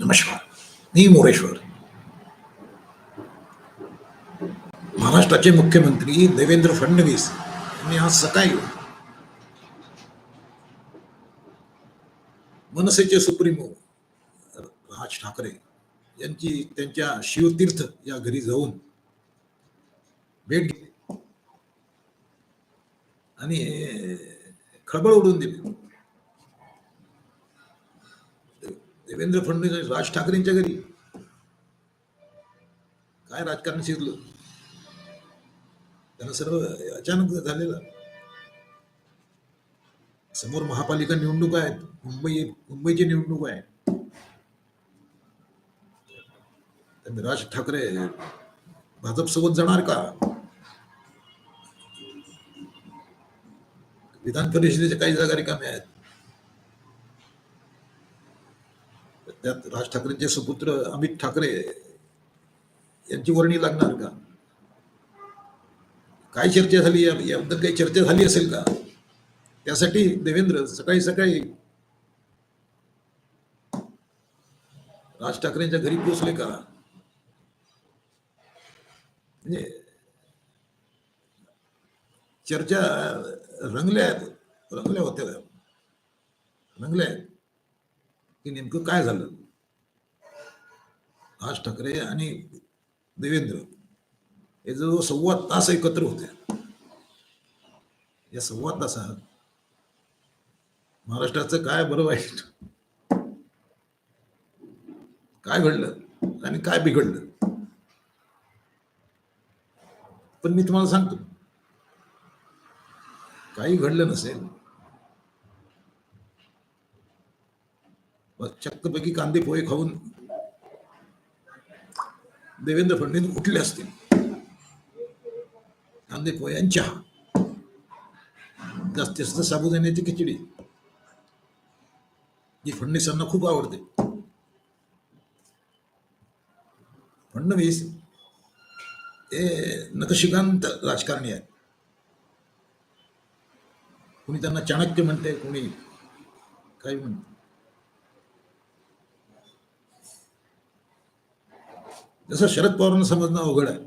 नमस्कार. मी मोरेश्वर. महाराष्ट्राचे मुख्यमंत्री देवेंद्र फडणवीस यांनी आज सकाळी मनसेचे सुप्रीमो राज ठाकरे यांची त्यांच्या शिवतीर्थ या घरी जाऊन भेट घेतली. आणि खळबळ उडून दिली. देवेंद्र फडणवीस राज ठाकरेंच्या घरी. काय राजकारण शिरलं? त्यांना सर्व अचानक झालेलं. समोर महापालिका निवडणूक आहेत. मुंबई मुंबईची निवडणूक आहे. राज ठाकरे भाजप सोबत जाणार का? विधान परिषदेच्या काही जागा रिकाम्या आहेत. त्यात राज ठाकरेंचे सुपुत्र अमित ठाकरे यांची वर्णी लागणार का? काय चर्चा झाली याबद्दल काही चर्चा झाली असेल का? त्यासाठी देवेंद्र सकाळी सकाळी राज ठाकरेंच्या घरी पोचले का? म्हणजे चर्चा रंगल्या आहेत रंगल्या होत्या. रंगल्या आहेत. की नेमकं काय झालं? राज ठाकरे आणि देवेंद्र हे जवळ सव्वा तास एकत्र होते. या सव्वा तासात महाराष्ट्राचं काय बरं वाईट? काय घडलं आणि काय बिघडलं? पण मी तुम्हाला सांगतो. काही घडलं नसेल चक्कपैकी कांदे पोहे खाऊन देवेंद्र फडणवीस उठले असतील. कांदे पोहे आणि चहा. जास्तीत जास्त साबुदाण्याची खिचडी. जी फडणवीसांना खूप आवडते. फडणवीस हे नकशिकांत राजकारणी आहेत. कोणी त्यांना चाणक्य म्हणते कोणी काही म्हणते. जसं शरद पवारांना समजणं अवघड आहे.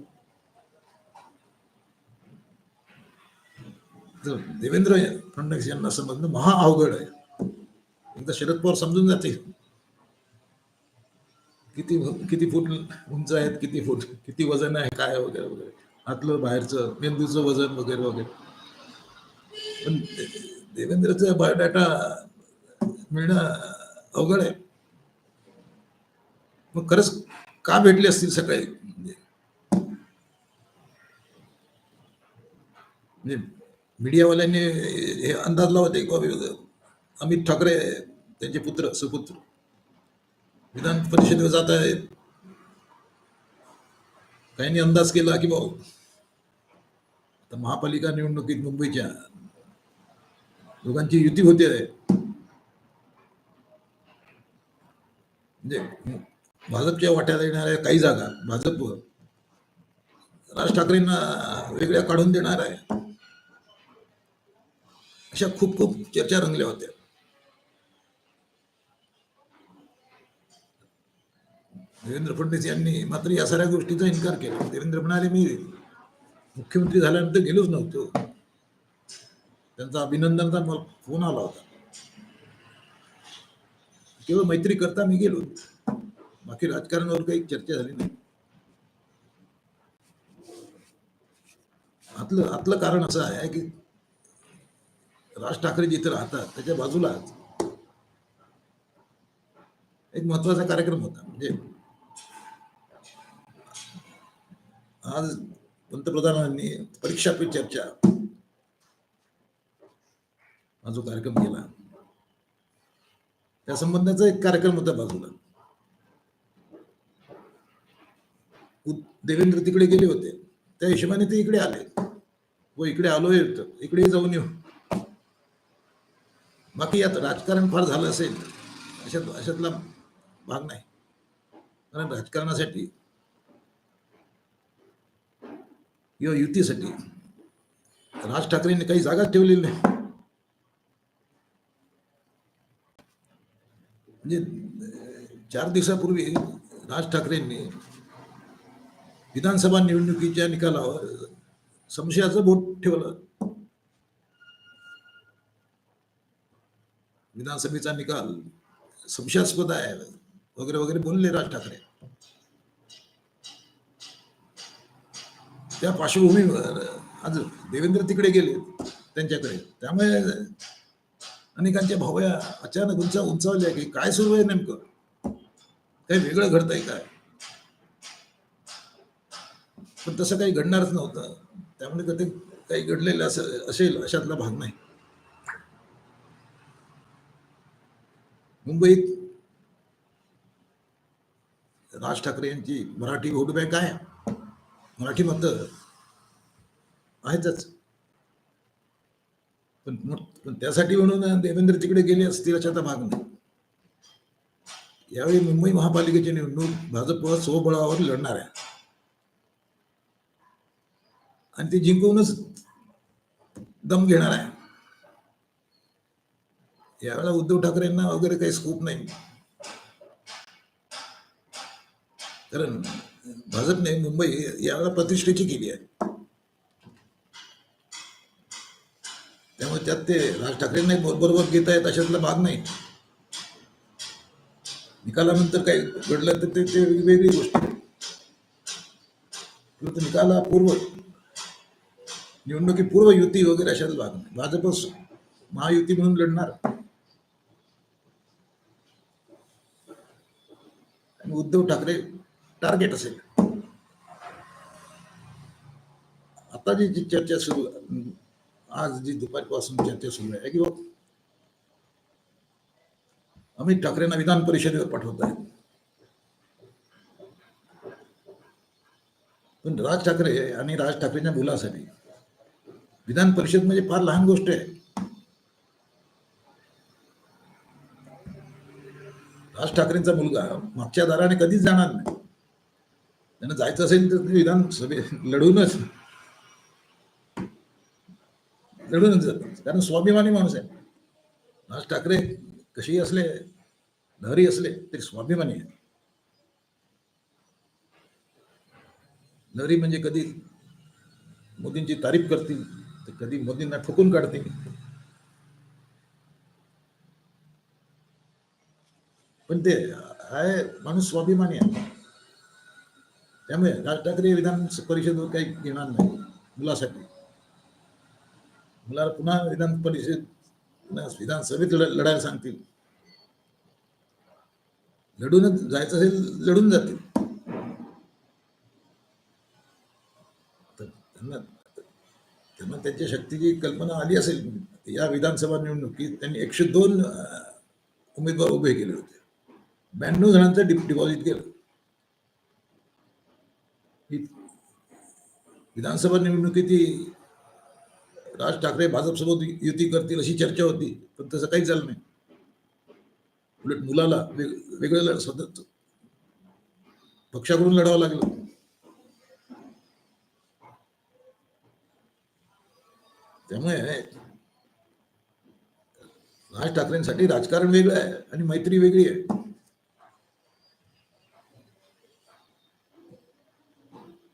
देवेंद्र फडणवीस यांना समजणं महा अवघड आहे. एकदा शरद पवार समजून जाते किती किती फूट उंच आहेत किती फूट किती वजन आहे काय वगैरे वगैरे. आतलं बाहेरचं मेंदूचं वजन वगैरे वगैरे. पण देवेंद्रचा बायोडाटा मिळणं अवघड आहे. मग खरंच का भेटले असतील सकाळी? म्हणजे मीडियावाल्यांनी हे अंदाज लावते की बाबा अमित ठाकरे त्यांचे पुत्र सुपुत्र विधान परिषदेवर जात आहेत. काहींनी अंदाज केला की भाऊ आता महापालिका निवडणुकीत मुंबईच्या दोघांची युती होते. म्हणजे भाजपच्या वाट्यात येणाऱ्या काही जागा भाजप राज ठाकरेंना वेगळ्या काढून देणार आहे. अशा खूप खूप चर्चा रंगल्या होत्या. देवेंद्र फडणवीस यांनी मात्र या साऱ्या गोष्टीचा इन्कार केला. देवेंद्र म्हणाले मी मुख्यमंत्री झाल्यानंतर गेलोच नव्हतो. त्यांचा अभिनंदनचा मला फोन आला होता. केवळ मैत्री करता मी गेलो. बाकी राजकारणावर काही चर्चा झाली नाही. आतलं आतलं कारण असं आहे की राज ठाकरे जिथे राहतात त्याच्या बाजूलाच एक महत्त्वाचा कार्यक्रम होता. म्हणजे आज पंतप्रधानांनी परीक्षा पे चर्चा हा जो कार्यक्रम केला त्या संबंधाचा एक कार्यक्रम होता बाजूला. देवेंद्र तिकडे गेले होते. त्या हिशोबाने ते इकडे आले. व इकडे आलो तर इकडे जाऊन येऊ. बाकी यात राजकारण फार झालं असेल अशात अशातला भाग नाही. कारण राजकारणासाठी किंवा युतीसाठी राज ठाकरेंनी काही जागाच ठेवलेली नाही. म्हणजे चार दिवसापूर्वी राज ठाकरेंनी विधानसभा निवडणुकीच्या निकालावर संशयाचं बोट ठेवलं. विधानसभेचा निकाल संशयास्पद आहे. वगैरे वगैरे बोलले राज ठाकरे. त्या पार्श्वभूमीवर आज देवेंद्र तिकडे गेले त्यांच्याकडे. त्यामुळे अनेकांच्या भावया अचानक उंचा उंचावल्या की काय सुरू आहे नेमकं? काही वेगळं घडतंय काय? पण तसं काही घडणारच नव्हतं. त्यामुळे कधी काही घडलेलं असं असेल अशातला भाग नाही. मुंबईत राज ठाकरे यांची मराठी व्होट बँक आहे. मराठी मत आहेतच. पण पण त्यासाठी म्हणून देवेंद्र तिकडे गेले असतील अशाचा भाग नाही. यावेळी मुंबई महापालिकेची निवडणूक भाजप स्वबळावर लढणार आहे. आणि ते जिंकूनच दम घेणार आहे. यावेळेला उद्धव ठाकरेंना वगैरे काही स्कोप नाही. कारण भाजपने मुंबई यावेळेला प्रतिष्ठेची केली आहे. त्यामुळे त्यात ते राज ठाकरेंना बरोबर घेत आहेत अशातला भाग नाही. निकालानंतर काही घडलं तर ते वेगळी गोष्ट आहे. निकालापूर्व निवडणुकीपूर्व युती वगैरे अशातला भाग नाही. भाजप महायुती म्हणून लढणार. आणि उद्धव ठाकरे टार्गेट असेल. आता जी जी चर्चा सुरू आज जी दुपारपासून चर्चा सुरू आहे की अमित ठाकरेंना विधान परिषदेवर पाठवत आहेत. पण राज ठाकरे आणि राज ठाकरेंच्या मुलासाठी विधान परिषद म्हणजे फार लहान गोष्ट आहे. राज ठाकरेंचा मुलगा मागच्या दाराने कधीच जाणार नाही. त्यांना जायचं असेल तर ते विधानसभे लढूनच लढूनच जातात कारण स्वाभिमानी माणूस आहे. राज ठाकरे कसेही असले लहरी असले तरी स्वाभिमानी आहे लहरी म्हणजे कधी मोदींची तारीफ करतील तर कधी मोदींना ठोकून काढते पण ते आहे माणूस स्वाभिमानी आहे. त्यामुळे राज ठाकरे विधान परिषदेवर काही घेणार नाही मुलासाठी. मुलाला पुन्हा विधान परिषद विधानसभेत लढायला सांगतील. लढूनच जायचं असेल लढून जातील. तर त्यांना मग त्यांच्या शक्तीची कल्पना आली असेल या विधानसभा निवडणुकीत त्यांनी एकशे दोन उमेदवार उभे केले होते. ब्याण्णव जणांचं डिप डिपॉझिट केलं. विधानसभा निवडणुकीत राज ठाकरे भाजपसोबत युती करतील अशी चर्चा होती पण तसं काहीच झालं नाही. उलट मुलाला वेग वेगळं लढ- स्वतः पक्षाकडून लढावं लागलं. त्यामुळे राज ठाकरेंसाठी राजकारण वेगळं आहे आणि मैत्री वेगळी आहे.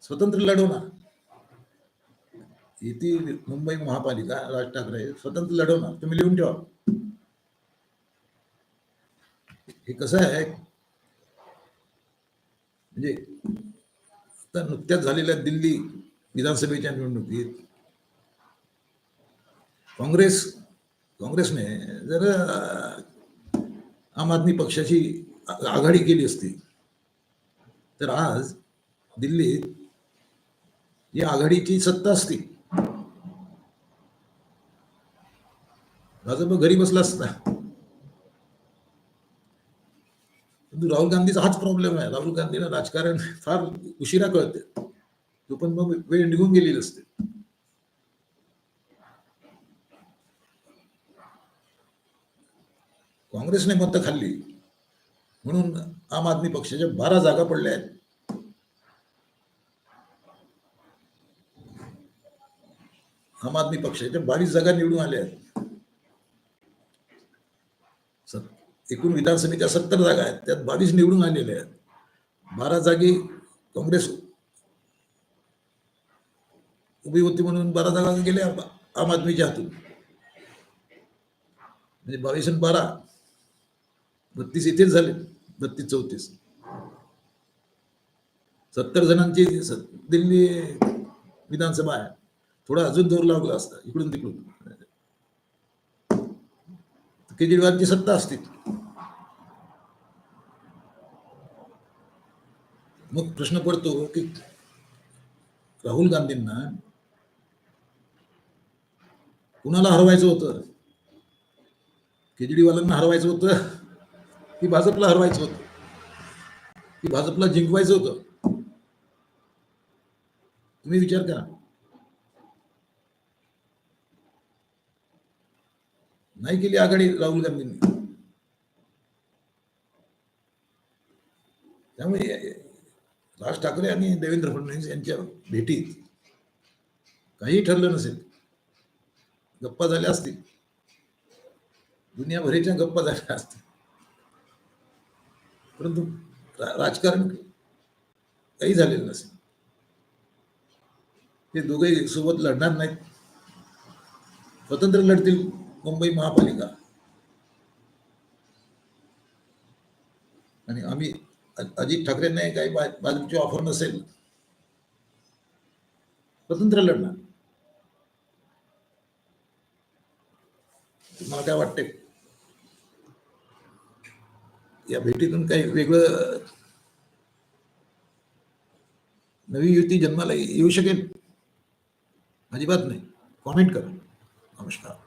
स्वतंत्र लढवणार युती मुंबई महापालिका राज ठाकरे स्वतंत्र लढवणार तुम्ही लिहून ठेवा. हे कसं आहे? म्हणजे आता नुकत्याच झालेल्या दिल्ली विधानसभेच्या निवडणुकीत काँग्रेस काँग्रेसने जर आम आदमी पक्षाची आघाडी केली असती तर आज दिल्लीत या आघाडीची सत्ता असती. भाजप घरी बसला असता. परंतु राहुल गांधीचा हाच प्रॉब्लेम आहे. राहुल गांधीला राजकारण फार उशिरा कळते. तो पण मग वेळ निघून गेलेली असते. काँग्रेसने मतं खाल्ली. म्हणून आम आदमी पक्षाच्या बारा जागा पडल्या आहेत. आम आदमी पक्षाच्या बावीस जागा निवडून आल्या आहेत. सत- एकूण विधानसभेच्या सत्तर जागा आहेत. त्यात बावीस निवडून आलेल्या आहेत. बारा जागी काँग्रेस उभी होती म्हणून बारा जागा गेल्या आम आदमीच्या हातून. म्हणजे बावीस आणि बारा बत्तीस येथेच झाले. बत्तीस चौतीस. सत्तर जणांची स- दिल्ली विधानसभा आहे. थोडा अजून जोर लागला असता. इकडून तिकडून. केजरीवालची सत्ता असती. मग प्रश्न पडतो की राहुल गांधींना कुणाला हरवायचं होतं? केजरीवालांना हरवायचं होतं? की भाजपला हरवायचं होतं. की भाजपला जिंकवायचं होतं. तुम्ही विचार करा. नाही केली आघाडी राहुल गांधींनी. त्यामुळे राज ठाकरे आणि देवेंद्र फडणवीस यांच्या भेटीत काही ठरलं नसेल. गप्पा झाल्या असतील. दुनियाभरीच्या गप्पा झाल्या असतील. परंतु रा- राजकारण काही झालेलं नसेल. ते दोघे सोबत लढणार नाहीत. स्वतंत्र लढतील मुंबई महापालिका. आणि आम्ही अजित ठाकरेंना काही बाजूची भाजपची ऑफर नसेल. स्वतंत्र लढणार. तुम्हाला काय वाटते या भेटीतून काही वेगळं नवी युती जन्माला येऊ शकेल? अजिबात नाही. कॉमेंट करा. नमस्कार.